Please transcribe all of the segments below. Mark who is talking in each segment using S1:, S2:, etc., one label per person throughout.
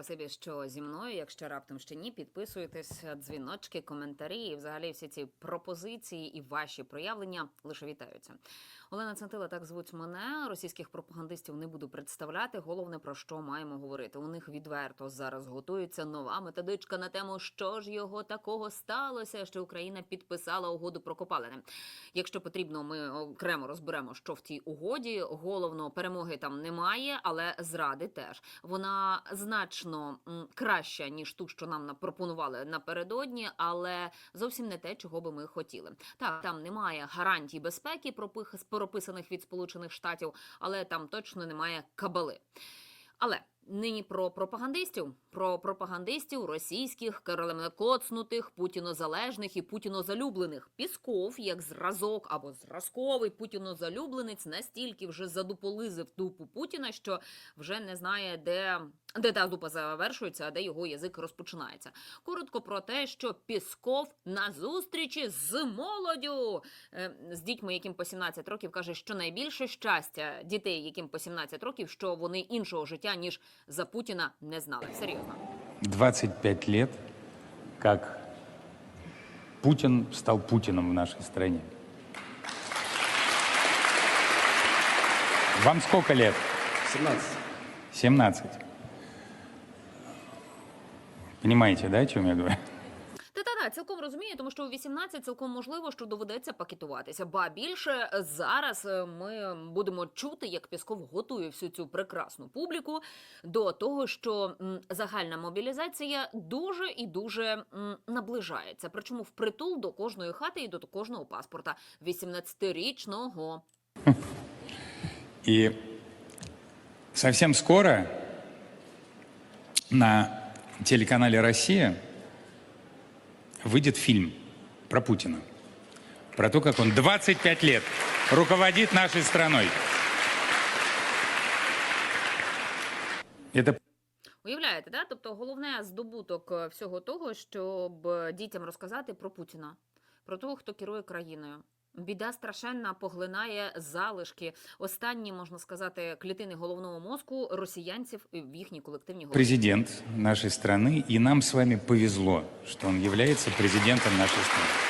S1: Спасибі, що зі мною. Якщо раптом ще ні, підписуйтесь, дзвіночки, коментарі і взагалі всі ці пропозиції і ваші проявлення лише вітаються. Олена Центила, так звуть мене. Російських пропагандистів не буду представляти. Головне про що маємо говорити. У них відверто зараз готується нова методичка на тему, що ж його такого сталося, що Україна підписала угоду про копалини. Якщо потрібно, ми окремо розберемо, що в тій угоді. Головно, перемоги там немає, але зради теж. Вона значно м, краща ніж ту, що нам пропонували напередодні, але зовсім не те, чого би ми хотіли. Так, там немає гарантій безпеки, прописаних від Сполучених Штатів, але там точно немає кабали. Але нині про пропагандистів, про пропагандистів російських, коцнутих, путінозалежних і путінозалюблених. Пісков, як зразок або зразковий путінозалюбленець, настільки вже задуполизив дупу Путіна, що вже не знає, де, де та дупа завершується, а де його язик розпочинається. Коротко про те, що Пісков на зустрічі з молоддю е, з дітьми, яким по 17 років, каже, що найбільше щастя дітей, яким по 17 років, що вони іншого життя ніж за Путіна не знали. Серйозно.
S2: 25 лет, как Путин стал Путиным в нашей стране. Вам сколько лет?
S3: 17.
S2: 17. Понимаете, да, о чем я говорю?
S1: Та-та-та, цілком розумію, тому що у 18 цілком можливо, що доведеться пакетуватися. Ба більше зараз е, ми будемо чути, як Пісков готує всю цю прекрасну публіку до того, що загальна мобілізація дуже і дуже наближається. Причому впритул до кожної хати і до кожного паспорта 18-річного.
S2: И совсем скоро на телеканале «Россия» выйдет фильм про Путина. Про то, как он 25 лет руководит нашей страной. Это
S1: Уявляєте, да? Тобто головне здобуток е, всього того, щоб дітям розказати про Путіна, про того, хто керує країною. Біда страшенна поглинає залишки, останні, можна сказати, клітини головного мозку росіянців в їхній колективній голові.
S2: президент нашої країни, і нам с вами повезло, що він є президентом нашої страны.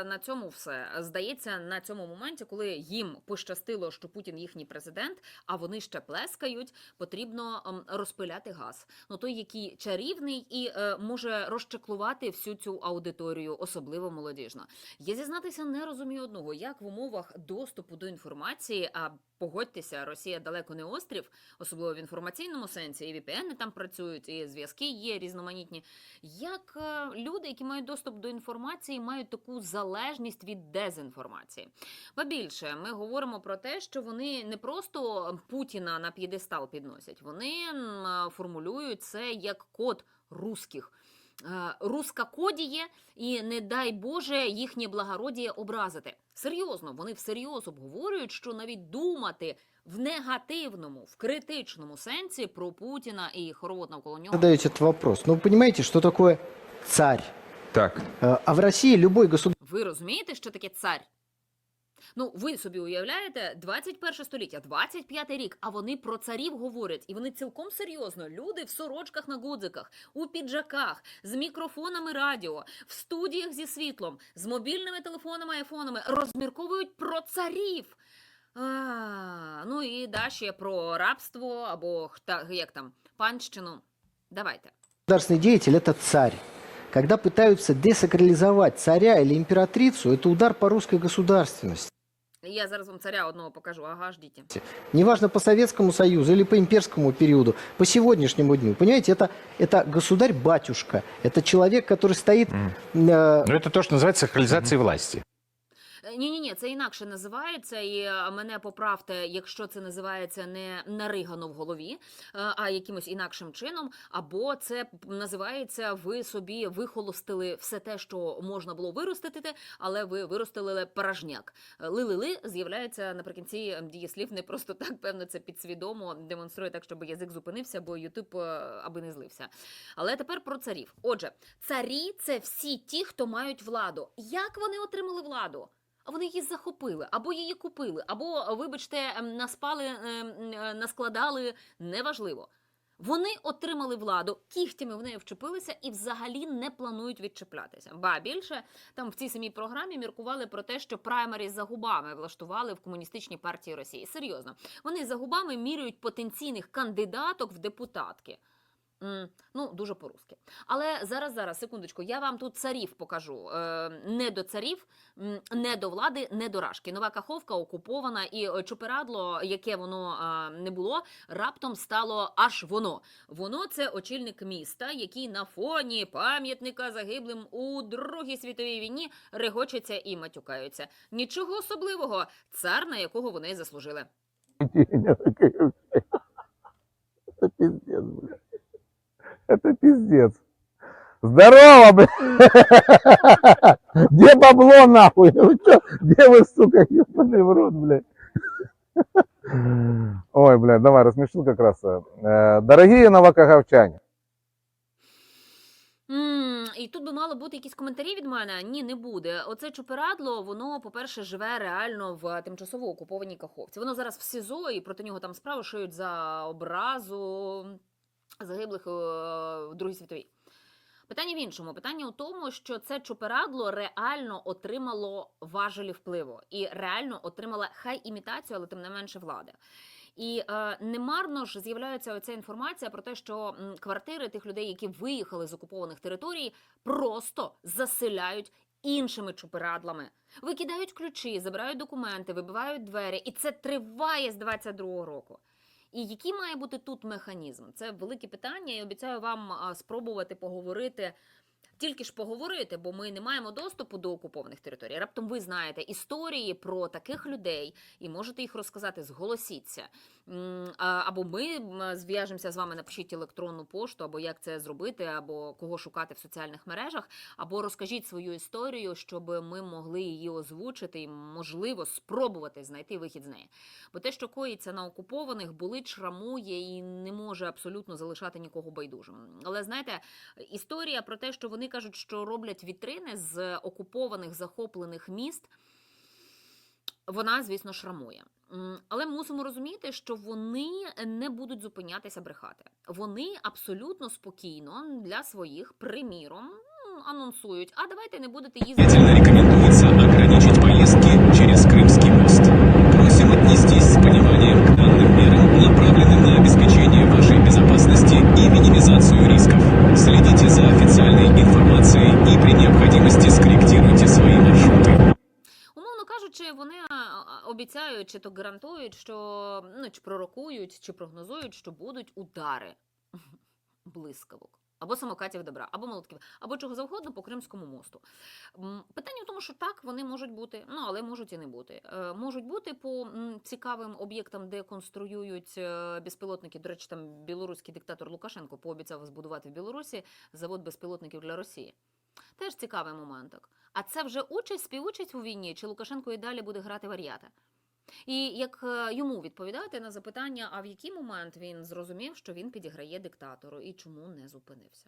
S1: Здається, на цьому все. Здається, на цьому моменті, коли їм пощастило, що Путін їхній президент, а вони ще плескають, потрібно ем, розпиляти газ. Ну той, який чарівний і е, може розчеклувати всю цю аудиторію, особливо молодіжно. Я зізнатися не розумію одного, як в умовах доступу до інформації, а погодьтеся, Росія далеко не острів, особливо в інформаційному сенсі, і VPN там працюють, і зв'язки є різноманітні. Як е, люди, які мають доступ до інформації, мають таку залежність від дезінформації? Ба більше ми говоримо про те, що вони не просто Путіна на п'єдестал підносять, вони формулюють це як код русських. Е, Руска кодіє, і не дай Боже їхнє благородіє образити. Серйозно, вони всерйоз обговорюють, що навіть думати в негативному, в критичному сенсі про Путіна і хоровод навколо нього.
S3: Задаете этот вопрос. Ну, вы понимаете, что такое царь?
S4: Так,
S3: Э, А в России любой государственный
S1: Ви розумієте, що таке цар? Ну, ви собі уявляєте, 21 століття, 25 рік, а вони про царів говорять, і вони цілком серйозно. Люди в сорочках на гудзиках, у піджаках, з мікрофонами радіо, в студіях зі світлом, з мобільними телефонами, айфонами розмірковують про царів. А, ну і да, ще про рабство або як там, панщину. Давайте.
S3: деятель – это царь. Когда пытаются десакрализовать царя или императрицу, это удар по русской государственности.
S1: Я зараз вам царя одного покажу. Ага, ждіть.
S3: Неважно по Советскому Союзу или по имперскому периоду, по сегодняшнему дню. Понимаете, это, это государь-батюшка. Это человек, который стоит... э,
S4: ну это то, что называется сакрализацией власти.
S1: Ні, ні, ні, це інакше називається, і е, мене поправте, якщо це називається не наригано в голові, е, а якимось інакшим чином, або це називається ви собі вихолостили все те, що можна було виростити, але ви виростили порожняк. Е, Ли-ли-ли з'являється наприкінці дієслів не просто так, певно, це підсвідомо демонструє так, щоб язик зупинився, бо Ютуб аби не злився. Але тепер про царів. Отже, царі це всі ті, хто мають владу. Як вони отримали владу? Вони її захопили, або її купили, або, вибачте, ем, наспали, ем, наскладали, неважливо. Вони отримали владу, кігтями в неї вчепилися і взагалі не планують відчеплятися. Ба більше там в цій самій програмі міркували про те, що праймері за губами влаштували в комуністичній партії Росії. Серйозно, вони за губами міряють потенційних кандидаток в депутатки. Ну, дуже по-русски. Але зараз, зараз, секундочку, я вам тут царів покажу. Е, не до царів, не до влади, не до рашки. Нова Каховка окупована, і е, чоперадло, яке воно не було, раптом стало аж воно. Воно це очільник міста, який на фоні пам'ятника загиблим у Другій світовій війні регочеться і матюкаються. Нічого особливого, цар, на якого вони заслужили.
S5: Это пиздец, бля. Это пиздец. Здорово, бля. Где бабло, нахуй? Вы чё? Где вы, сука, ебаный в рот, блядь? Ой, блядь, давай, рассмешил как раз. Э, Дорогие новокаговчане,
S1: М, і тут би мало бути якісь коментарі від мене. Ні, не буде. Оце чуперадло, воно, по-перше, живе реально в тимчасово окупованій Каховці. Воно зараз в СІЗО, і проти нього там справи шиють за образу загиблих е, в Другій світовій. Питання в іншому. Питання у тому, що це чуперадло реально отримало важелі впливу і реально отримала хай імітацію, але тим не менше влади. І е, немарно ж з'являється оця інформація про те, що квартири тих людей, які виїхали з окупованих територій, просто заселяють іншими чуперадлами. Викидають ключі, забирають документи, вибивають двері, і це триває з 22-го року. І який має бути тут механізм? Це велике питання, і обіцяю вам спробувати поговорити. Тільки ж поговорити, бо ми не маємо доступу до окупованих територій. Раптом ви знаєте історії про таких людей і можете їх розказати. Зголосіться. Або ми зв'яжемося з вами, напишіть електронну пошту, або як це зробити, або кого шукати в соціальних мережах, або розкажіть свою історію, щоб ми могли її озвучити і, можливо, спробувати знайти вихід з неї. Бо те, що коїться на окупованих, болить, шрамує і не може абсолютно залишати нікого байдужим. Але знаєте, історія про те, що вони кажуть, що роблять вітрини з окупованих захоплених міст. Вона, звісно, шрамує. Але мусимо розуміти, що вони не будуть зупинятися брехати. Вони абсолютно спокійно для своїх, приміром, анонсують: а давайте не будете їздити.
S6: рекомендується ограничити ограничить
S1: чи то гарантують, що ну чи пророкують, чи прогнозують, що будуть удари блискавок. Або самокатів добра, або молотків, або чого завгодно по Кримському мосту. Питання в тому, що так вони можуть бути, ну але можуть і не бути. Е, Можуть бути по цікавим об'єктам, де конструюють е, безпілотники. До речі, там білоруський диктатор Лукашенко пообіцяв збудувати в Білорусі завод безпілотників для Росії. Теж цікавий моментик. А це вже участь, співучасть у війні, чи Лукашенко і далі буде грати вар'ята? І як е, йому відповідати на запитання, а в який момент він зрозумів, що він підіграє диктатору і чому не зупинився?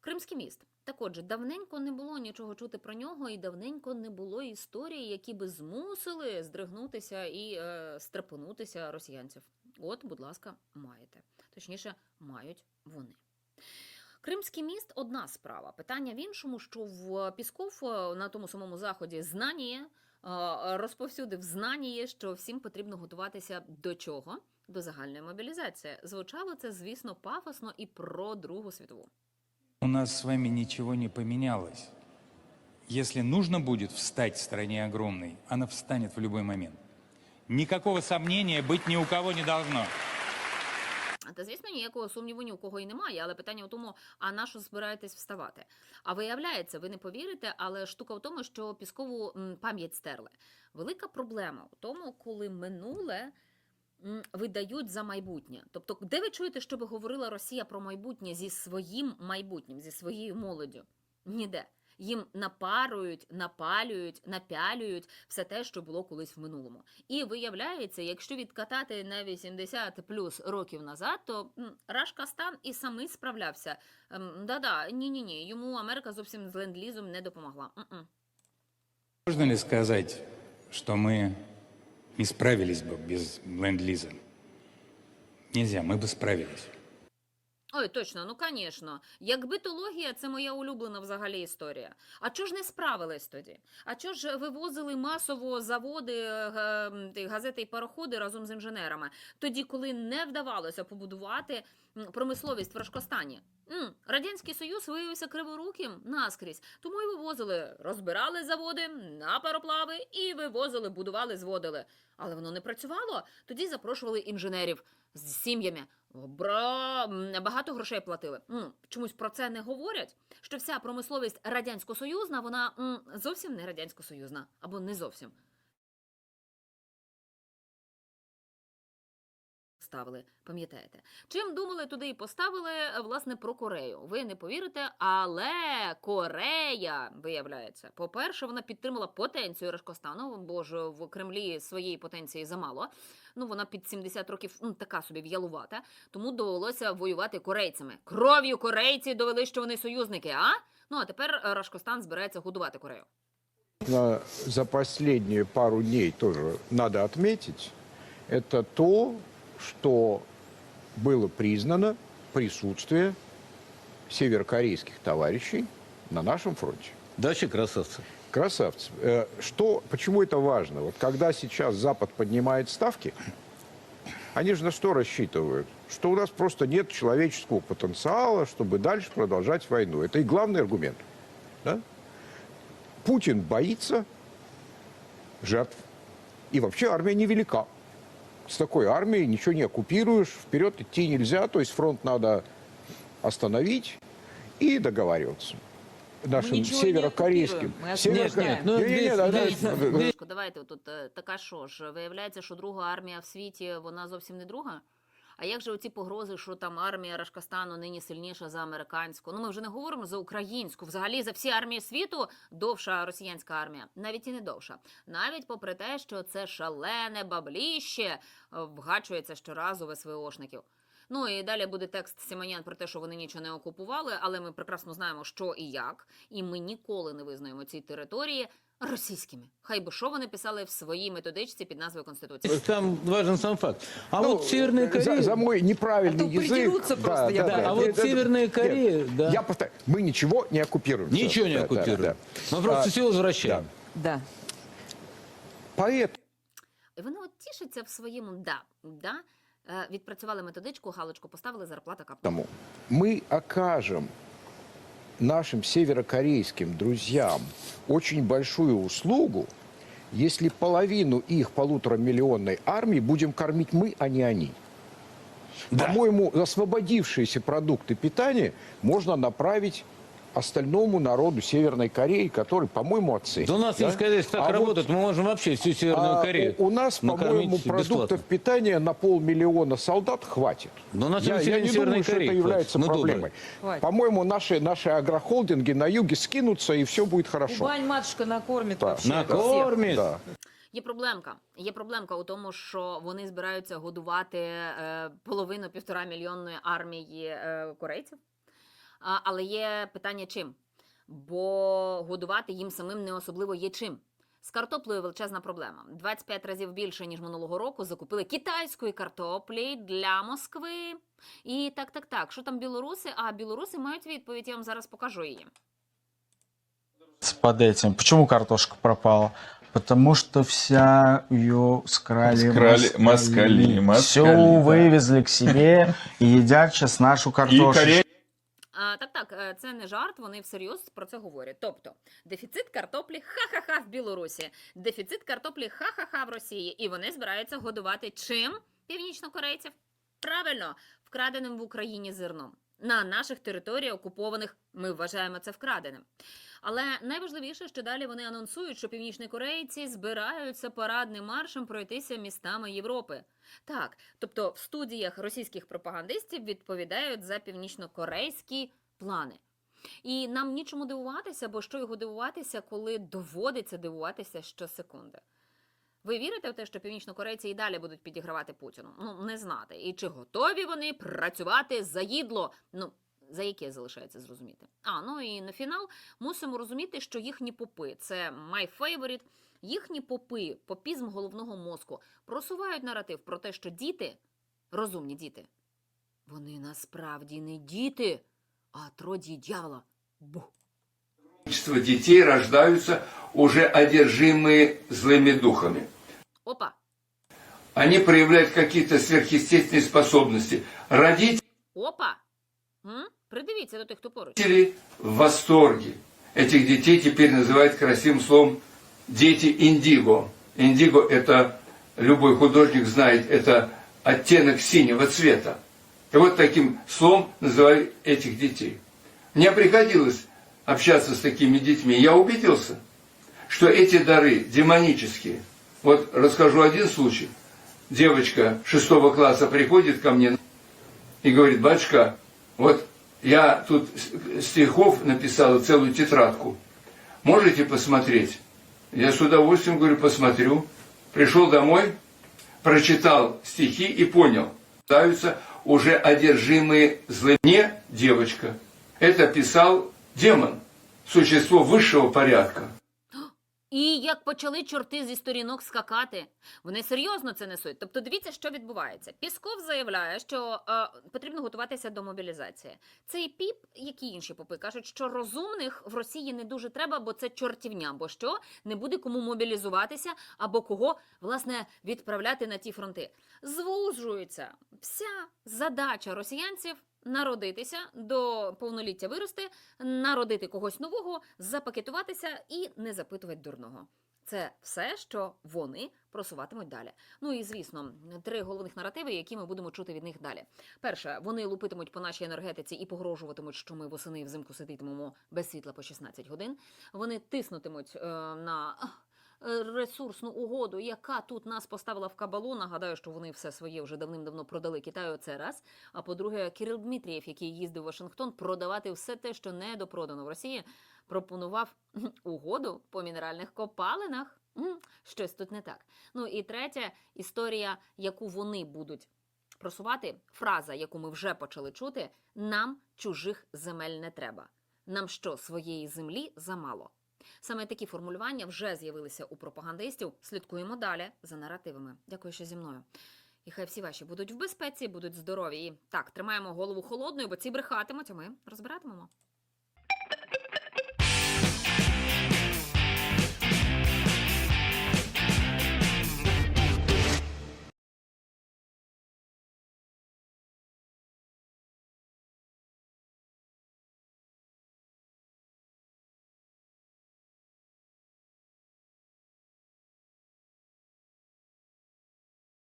S1: Кримський міст. Так отже, давненько не було нічого чути про нього, і давненько не було історії, які би змусили здригнутися і е, стрепенутися росіянців. От, будь ласка, маєте. Точніше, мають вони. Кримський міст одна справа. Питання в іншому, що в Пісков е, на тому самому заході знання е, розповсюдив знання, що всім потрібно готуватися до чого? До загальної мобілізації. Звучало це, звісно, пафосно і про Другу світову.
S2: У нас с вами нічого не помінялось. Если нужно будет встать в стране огромной, она встанет в любой момент. Никакого сомнения быть ни у кого не должно.
S1: Та звісно, ніякого сумніву ні у кого і немає, але питання у тому, а на що збираєтесь вставати? А виявляється, ви не повірите, але штука в тому, що піскову пам'ять стерли. Велика проблема у тому, коли минуле видають за майбутнє. Тобто, де ви чуєте, щоб говорила Росія про майбутнє зі своїм майбутнім, зі своєю молоддю? Ніде Їм напарують, напалюють, напялюють все те, що було колись в минулому. І виявляється, якщо відкатати на 80 плюс років назад, то м, Рашка Стан і самий справлявся. Ем, Да-да, ні-ні-ні, йому Америка зовсім з ленд-лізом не допомогла. М-м.
S2: Можно ли сказать, что мы не справились бы без ленд-лиза? Нельзя, мы бы справились.
S1: Ой, точно, ну звісно. Якби то логія, це моя улюблена взагалі історія. А чого ж не справились тоді? А чого ж вивозили масово заводи, е, газети і пароходи разом з інженерами, тоді, коли не вдавалося побудувати промисловість в Рашкостані? Радянський Союз виявився криворуким наскрізь, тому і вивозили, розбирали заводи на пароплави і вивозили, будували, зводили. Але воно не працювало. Тоді запрошували інженерів з сім'ями. Бра, багато грошей платили. Чомусь про це не говорять. Що вся промисловість радянсько-союзна, вона зовсім не радянсько-союзна, або не зовсім. Ставили, пам'ятаєте? Чим думали, туди і поставили, е, власне, про Корею. Ви не повірите, але Корея, виявляється, по-перше, вона підтримала потенцію Рашкостану, бо ж в Кремлі своєї потенції замало. Ну, вона під 70 років ну, така собі в'ялувата, тому довелося воювати корейцями. Кров'ю корейці довели, що вони союзники, а? Ну а тепер Рашкостан збирається годувати Корею.
S7: за последние пару дней тоже надо отметить, это то, что было признано присутствие северокорейских товарищей на нашем фронте.
S4: Да вообще красавцы.
S7: Красавцы. Э, Что, почему это важно? Вот когда сейчас Запад поднимает ставки, они же на что рассчитывают? Что у нас просто нет человеческого потенциала, чтобы дальше продолжать войну. Это и главный аргумент. да? Путин боится жертв. И вообще армия невелика. С такой армией ничего не оккупируешь, вперед идти нельзя, то есть фронт надо остановить и договариваться. Нашим северокорейским.
S4: ну,
S7: да,
S1: Хвилиночку, давайте тут така що ж, виявляється, що друга армія в світі, вона зовсім не друга? А як же оці погрози, що там армія Рашкастану нині сильніша за американську? Ну ми вже не говоримо за українську. Взагалі за всі армії світу довша росіянська армія, навіть і не довша. Навіть попри те, що це шалене бабліще е, вгачується щоразу в СВОшників. Ну і далі буде текст Сіманян про те, що вони нічого не окупували, але ми прекрасно знаємо, що і як, і ми ніколи не визнаємо ці території російськими. Хай би що вони писали в своїй методичці під назвою Конституції.
S4: Там важен сам факт. А
S7: Ну,
S4: вот Северная
S7: за,
S4: Корея...
S7: за мой неправильный
S8: А то
S7: язык.
S8: придерутся просто, я
S4: Да, а вот
S7: Это-
S4: Северная
S7: нет,
S4: Корея, да.
S7: Я повторяю, мы ничего не оккупируем.
S4: Ничего не
S7: Да, да,
S4: оккупируем.
S7: да.
S4: Мы просто
S7: А,
S4: все возвращаем.
S8: Да.
S7: Поэтому
S1: І вони от тішаться в своєму да, да. е, Відпрацювали методичку, галочку поставили, зарплата капнула.
S7: мы окажем нашим северокорейским друзьям очень большую услугу, если половину их полуторамиллионной армии будем кормить мы, а не они. По-моему, освободившиеся продукты питания можно направить остальному народу Северной Кореи, который, по-моему, оценит.
S4: Да у нас,
S7: да?
S4: если сказать, так
S7: А вот
S4: работает, мы можем вообще всю Северную
S7: А
S4: Корею
S7: у, у нас,
S4: накормить
S7: по-моему,
S4: бесплатно.
S7: продуктов питания на полмиллиона солдат хватит.
S4: Да у нас
S7: я,
S4: население
S7: я не
S4: Северной
S7: думаю, что
S4: Кореи
S7: это
S4: хватит.
S7: является
S4: Мы
S7: проблемой.
S8: Хватит.
S7: По-моему, наши, наши агрохолдинги на юге скинутся, и все будет хорошо.
S8: Кубань матушка накормит
S7: Да.
S8: вообще.
S4: Накормит.
S7: Да.
S1: Є проблемка. Є проблемка у тому, що вони збираються годувати е, половину півтора мільйонної армії е, корейців. А, але є питання чим? Бо годувати їм самим не особливо є чим. З картоплею величезна проблема. 25 разів більше ніж минулого року закупили китайської картоплі для Москви. І так, так, так. Що там білоруси? А білоруси мають відповідь. Я вам зараз покажу її.
S9: под этим. Почему картошка пропала? Потому что вся ее скрали,
S10: Скрали- москали, москали,
S9: Все
S10: да.
S9: вывезли к себе и едят сейчас нашу картошку.
S1: Так, так, е, це не жарт, вони всерйоз про це говорять. Тобто, дефіцит картоплі ха-ха-ха в Білорусі, дефіцит картоплі ха-ха-ха в Росії. І вони збираються годувати чим північнокорейців? Правильно, вкраденим в Україні зерном. На наших територіях окупованих ми вважаємо це вкраденим. Але найважливіше, що далі вони анонсують, що північні корейці збираються парадним маршем пройтися містами Європи. Так, тобто в студіях російських пропагандистів відповідають за північнокорейські плани. І нам нічому дивуватися, бо що його дивуватися, коли доводиться дивуватися щосекунди. Ви вірите в те, що північнокорейці і далі будуть підігравати Путіну? Ну, не знати. І чи готові вони працювати за їдло? Ну, за яке залишається зрозуміти. А, ну і на фінал мусимо розуміти, що їхні попи це my favorite, їхні попи, попізм головного мозку, просувають наратив про те, що діти, розумні діти, Вони насправді не діти, а троді дьявола. Бух.
S10: Количество детей рождаются уже одержимые злыми духами.
S1: Опа.
S10: Они проявляют какие-то сверхъестественные способности. Родители
S1: Опа. М? Придивіться до тих, хто поруч.
S10: в восторге. Этих детей теперь называют красивым словом дети индиго. Индиго это, любой художник знает, это оттенок синего цвета. И вот таким словом называют этих детей. Мне приходилось общаться с такими детьми. Я убедился, что эти дары демонические. Вот расскажу один случай. Девочка шестого класса приходит ко мне и говорит, батюшка, вот я тут стихов написала целую тетрадку. Можете посмотреть? Я с удовольствием говорю, посмотрю. Пришел домой, прочитал стихи и понял. Ставятся уже одержимые злым. Не девочка. Это писал демон, существо высшего порядка.
S1: І як почали чорти зі сторінок скакати, вони серйозно це несуть. Тобто, дивіться, що відбувається. Пісков заявляє, що е, потрібно готуватися до мобілізації. Цей піп, як і інші попи, кажуть, що розумних в Росії не дуже треба, бо це чортівня, бо що не буде кому мобілізуватися або кого власне відправляти на ті фронти. Звужується вся задача росіянців. Народитися до повноліття вирости, народити когось нового, запакетуватися і не запитувати дурного. Це все, що вони просуватимуть далі. Ну і звісно, три головних наративи, які ми будемо чути від них далі. Перше, вони лупитимуть по нашій енергетиці і погрожуватимуть, що ми восени взимку сидітимемо без світла по 16 годин. Вони тиснутимуть е, на ресурсну угоду, яка тут нас поставила в кабалу. Нагадаю, що вони все своє вже давним-давно продали Китаю. Це раз. А по-друге, Кирил Дмитрієв, який їздив в Вашингтон, продавати все те, що не допродано в Росії, пропонував угоду по мінеральних копалинах. Щось тут не так. Ну і третя історія, яку вони будуть просувати, фраза, яку ми вже почали чути: нам чужих земель не треба. Нам що, своєї землі замало? Саме такі формулювання вже з'явилися у пропагандистів. Слідкуємо далі за наративами. Дякую, що зі мною. І хай всі ваші будуть в безпеці, будуть здорові. І так, тримаємо голову холодною, бо ці брехатимуть, а ми розбиратимемо.